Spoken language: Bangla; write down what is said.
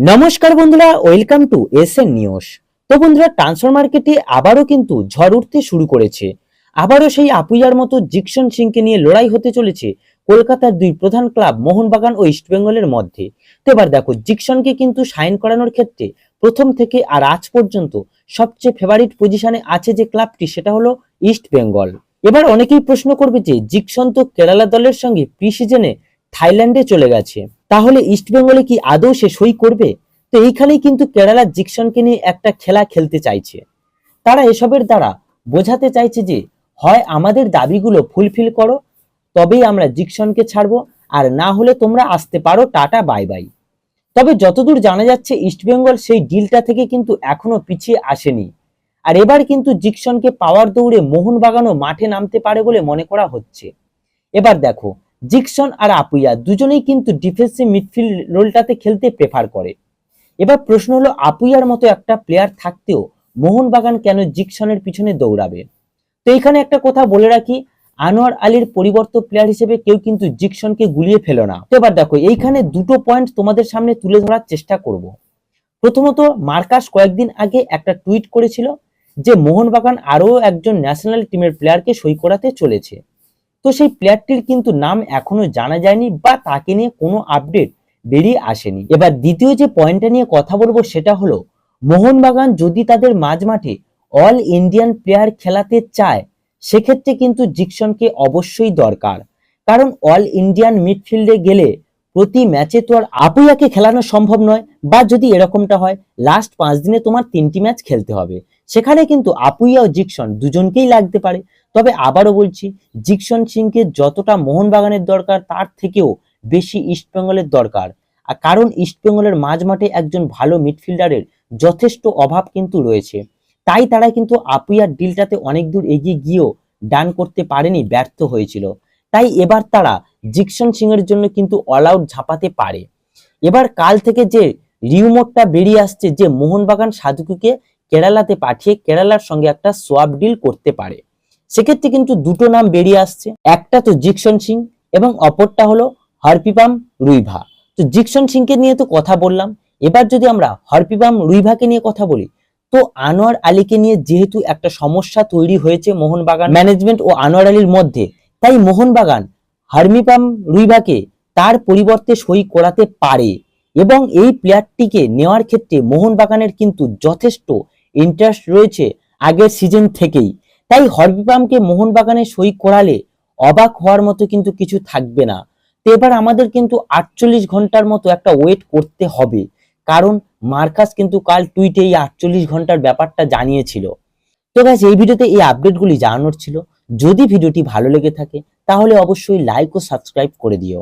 নমস্কার বন্ধুরা, welcome to S N news. তো বন্ধুরা, ট্রান্সফার মার্কেটে আবারও কিন্তু ঝড় উঠতে শুরু করেছে। আবারও সেই আপুইয়ার মতো জিকশন সিংকে নিয়ে লড়াই হতে চলেছে কলকাতার দুই প্রধান ক্লাব, মোহনবাগান ও ইস্টবেঙ্গলের মধ্যে। তো এবার দেখো, জিকশনকে কিন্তু সাইন করানোর ক্ষেত্রে প্রথম থেকে আর আজ পর্যন্ত সবচেয়ে ফেভারিট পজিশনে আছে যে ক্লাবটি, সেটা হলো ইস্টবেঙ্গল এবার অনেকেই প্রশ্ন করবে যে, জিকশন তো কেরালা দলের সঙ্গে প্রি সিজনে থাইল্যান্ডে চলে গেছে। তাহলে ইস্ট বেঙ্গলে কি আদৌ সে সই করবে? তো এইখানেই কিন্তু কেরালা জিকশনকে নিয়ে একটা খেলা খেলতে চাইছে। তারা এসবের দ্বারা বোঝাতে চাইছে যে, হয় আমাদের দাবিগুলো ফুলফিল করো, তবেই আমরা জিকশনকে ছাড়বো, আর না হলে তোমরা আসতে পারো, টাটা, বাই বাই। তবে যতদূর জানা যাচ্ছে ইস্টবেঙ্গল সেই ডিলটা থেকে কিন্তু এখনও পিছিয়ে আসেনি। আর এবার কিন্তু জিকশনকে পাওয়ার দৌড়ে মোহনবাগানও মাঠে নামতে পারে বলে মনে করা হচ্ছে। এবার দেখো জিকসন আর আপুইয়া দুজনেই কিন্তু ডিফেন্সিভ মিডফিল্ড রোলটাতে খেলতে প্রেফার করে। এবার প্রশ্ন হলো, আপুইয়ার মতো একটা প্লেয়ার থাকতেও মোহনবাগান কেন জিকসনের পিছনে দৌড়াবে? তো এখানে একটা কথা বলে রাখি, আনোয়ার আলীর পরিবর্তন প্লেয়ার হিসেবে কেউ কিন্তু জিকসনকে গুলিয়ে ফেলো না। তো এবার দেখো, এইখানে দুটো পয়েন্ট তোমাদের সামনে তুলে ধরার চেষ্টা করব। প্রথমত, মার্কাস কয়েকদিন আগে একটা টুইট করেছিল যে, মোহনবাগান আরও একজন ন্যাশনাল টিমের প্লেয়ারকে সই করাতে চলেছে। তো সেই প্লেয়ারটির কিন্তু নাম এখনও জানা যায়নি বা তাকে নিয়ে কোনো আপডেট বেরিয়ে আসেনি। এবার দ্বিতীয় যে পয়েন্টটা নিয়ে কথা বলব সেটা হলো, মোহনবাগান যদি তাদের মাঝ মাঠে অল ইন্ডিয়ান প্লেয়ার খেলাতে চায়, সেক্ষেত্রে কিন্তু জিকসনকে অবশ্যই দরকার। কারণ অল ইন্ডিয়ান মিডফিল্ডে গেলে প্রতি ম্যাচে তো আর আপুইয়াকে খেলানো সম্ভব নয়, বা যদি এরকমটা হয় লাস্ট পাঁচ দিনে তোমার তিনটি ম্যাচ খেলতে হবে। সেখানে কিন্তু আপুইয়া ও জিকসন দুজনকেই লাগতে পারে। তবে আবারও বলছি, জিকসন সিংকে যতটা মোহনবাগানের দরকার, তার থেকেও বেশি ইস্টবেঙ্গলের দরকার। আর কারণ ইস্টবেঙ্গলের মাঝ মাঠে একজন ভালো মিডফিল্ডারের যথেষ্ট অভাব কিন্তু রয়েছে। তাই তারা কিন্তু আপুইয়ার ডিলটাতে অনেক দূর এগিয়ে গিয়েও ডান করতে পারেনি, ব্যর্থ হয়েছিল। তাই এবার তারা জিকসন সিং এর জন্য কিন্তু অল আউট ঝাঁপাতে পারে। এবার কাল থেকে যে রিউমোটটা বেরিয়ে আসছে, যে মোহনবাগান সাধুকুকে কেরালাতে পাঠিয়ে কেরালার সঙ্গে একটা সোয়াব ডিল করতে পারে। সেক্ষেত্রে কিন্তু দুটো নাম বেরিয়ে আসছে। একটা তো জিকসন সিং এবং অপরটা হলো হরপিপাম রুইভা। তো জিকসন সিংকে নিয়ে তো কথা বললাম। এবার যদি আমরা হরপিপাম রুইভাকে নিয়ে কথা বলি, তো আনোয়ার আলীকে নিয়ে যেহেতু একটা সমস্যা তৈরি হয়েছে মোহনবাগান ম্যানেজমেন্ট ও আনোয়ার আলীর মধ্যে, তাই মোহনবাগান হারমিপাম রুইভাকে তার পরিবর্তে সই করাতে পারে। এবং এই প্লেয়ারটিকে নেওয়ার ক্ষেত্রে মোহনবাগানের কিন্তু যথেষ্ট ইন্টারেস্ট রয়েছে আগের সিজন থেকেই। তাই হরবিপামকে মোহনবাগানে সই করালে অবাক হওয়ার মতো কিন্তু কিছু থাকবে না। তো এবার আমাদের কিন্তু আটচল্লিশ ঘণ্টার মতো একটা ওয়েট করতে হবে। কারণ মার্কাস কিন্তু কাল টুইটে এই আটচল্লিশ ঘণ্টার ব্যাপারটা জানিয়েছিল। তো গাছ এই ভিডিওতে এই আপডেটগুলি জানানোর ছিল। যদি ভিডিওটি ভালো লেগে থাকে, তাহলে অবশ্যই লাইক ও সাবস্ক্রাইব করে দিও।